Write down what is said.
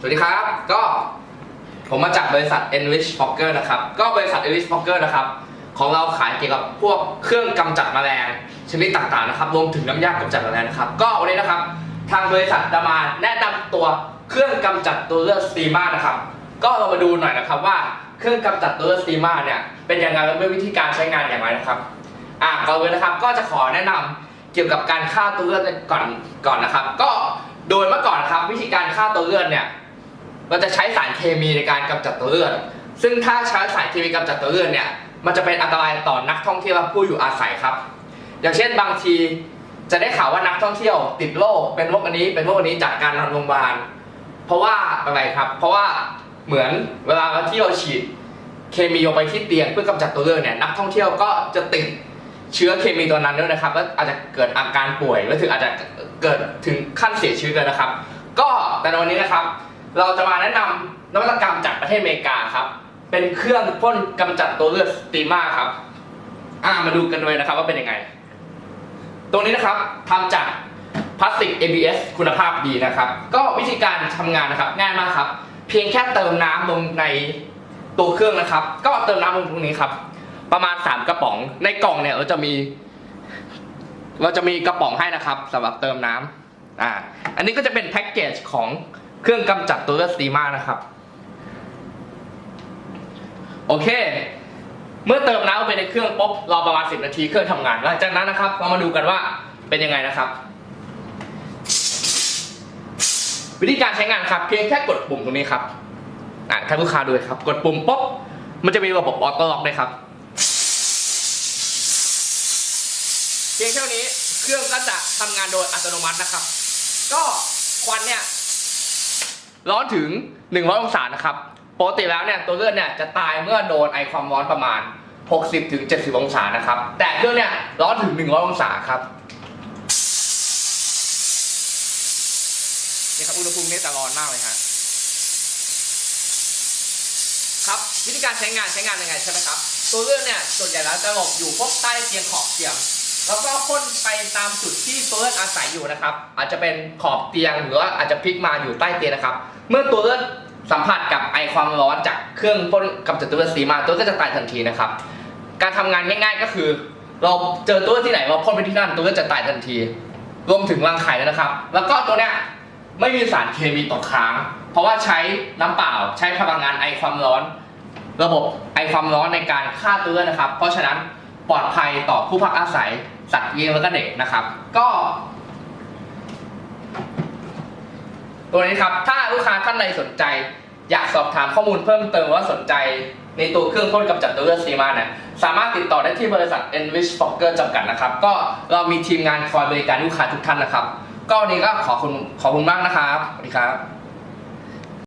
สวัสดีครับ ก็ผมมาจากบริษัท Enrich Fokker นะครับ ก็บริษัท Enrich Fokker นะครับ ของเราขายเกี่ยวกับพวกเครื่องกำจัดแมลงชนิดต่างๆนะครับ รวมถึงน้ำยากำจัดแมลงนะครับ ก็วันนี้นะครับ ทางบริษัทจะมาแนะนำตัวเครื่องกำจัดตัวเลือดสตีมานะครับ ก็เรามาดูหน่อยนะครับว่าเครื่องกำจัดตัวเลือดสตีมาเนี่ยเป็นยังไงและมีวิธีการใช้งานอย่างไรนะครับ อะก่อนเลยนะครับ ก็จะขอแนะนำเกี่ยวกับการฆ่าตัวเลือดก่อนก่อนนะครับ ก็โดยเมื่อก่อนครับวิธีการฆ่าตัวเลือดเนี่ย เราจะใช้สารเคมีในการกำจัดตัวเลือดซึ่งถ้าใช้สารเคมีกำจัดตัวเลือดเนี่ยมันจะเป็นอันตรายต่อนักท่องเที่ยวและผู้อยู่อาศัยครับ อย่างเช่นบางทีจะได้ข่าวว่านักท่องเที่ยว ติดโรคเป็นโรคอันนี้เป็นโรคอันนี้จากการนอนโรงพยาบาลเพราะว่าอะไรครับ เพราะว่าเหมือนเวลาที่เราฉีดเคมีลงไปที่เตียงเพื่อกำจัดตัวเลือดเนี่ยนักท่องเที่ยวก็จะติดเชื้อเคมีตัวนั้นด้วยนะครับแล้วอาจจะเกิดอาการป่วยและถึงอาจจะเกิดถึงขั้นเสียชีวิตเลยนะครับ ก็แต่ในวันนี้นะครับ เราจะมาแนะนำนวัตกรรมจากประเทศอเมริกาครับ เป็นเครื่องพ่นกำจัดตัวเลือดสตีมาครับ อ่ามาดูกันเลยนะครับ ว่าเป็นยังไง ตรงนี้นะครับทำจากพลาสติก ABS คุณภาพดีนะครับ ก็วิธีการทำงานนะครับ ง่ายมากครับ เพียงแค่เติมน้ำลงในตัวเครื่องนะครับ ก็เติมน้ำลงตรงนี้ครับ ประมาณ 3 กระป๋อง ในกล่องเนี่ยเราจะมี เราจะมีกระป๋องให้นะครับสำหรับเติมน้ำอ่า อันนี้ก็จะเป็นแพ็กเกจของ เครื่องกำจัดตัวเลือดสตีมานะครับ โอเค เมื่อเติมน้ำไปในเครื่องปุ๊บรอประมาณ 10 นาทีเครื่องทำงานหลังจากนั้นนะครับ เรามาดูกันว่าเป็นยังไงนะครับ วิธีการใช้งานครับ เพียงแค่กดปุ่มตรงนี้ครับอะท่านลูกค้าดูเลยครับ กดปุ่มปุ๊บมันจะมีระบบออโต้ล็อกด้วยครับเพียงเท่านี้เครื่องก็จะทำงานโดยอัตโนมัตินะครับ ก็ควันเนี่ย ร้อนถึง 100 องศานะครับปกติแล้วเนี่ยตัวเลือดเนี่ยจะตายเมื่อโดนไอความร้อนประมาณ 60ถึง70 องศานะครับ แต่เครื่องเนี่ยร้อนถึง 100 องศาครับนี่ครับอุณหภูมินี่จะร้อนมากเลยฮะครับวิธีการใช้งานใช้งานยังไงใช่ไหมครับ ตัวเลือดเนี่ยส่วนใหญ่แล้วจะหลบอยู่พวกใต้เตียงขอบเตียง แล้วก็พ่นไปตามจุดที่ตัวเลือดอาศัยอยู่นะครับ อาจจะเป็นขอบเตียงหรือว่าอาจจะพลิกมาอยู่ใต้เตียงนะครับ เมื่อตัวเลือดสัมผัสกับไอความร้อนจากเครื่องพ่นกำจัดตัวเลือดสีมาตัวก็จะตายทันทีนะครับ การทำงานง่าย ๆก็คือ เราเจอตัวเลือดที่ไหนเราพ่นไปที่นั่นตัวเลือดจะตายทันที รวมถึงรังไข่ด้วยนะครับ แล้วก็ตัวเนี้ยไม่มีสารเคมีตกค้าง เพราะว่าใช้น้ำเปล่าใช้พลังงานไอความร้อน ระบบไอความร้อนในการฆ่าตัวเลือดนะครับ เพราะฉะนั้น ปลอดภัยต่อผู้พักอาศัยสัตว์เลี้ยงแล้วก็เด็กนะครับ ก็ตัวนี้ครับ ถ้าลูกค้าท่านใดสนใจ อยากสอบถามข้อมูลเพิ่มเติมว่าสนใจในตัวเครื่องพ่นกำจัดตัวเลือดซีมาเนี่ยสามารถติดต่อได้ที่บริษัท Enrich Fokker จำกัดนะครับ ก็เรามีทีมงานคอยบริการลูกค้าทุกท่านนะครับ ก็วันนี้ก็ขอคุณขอบคุณมากนะครับสวัสดีครับ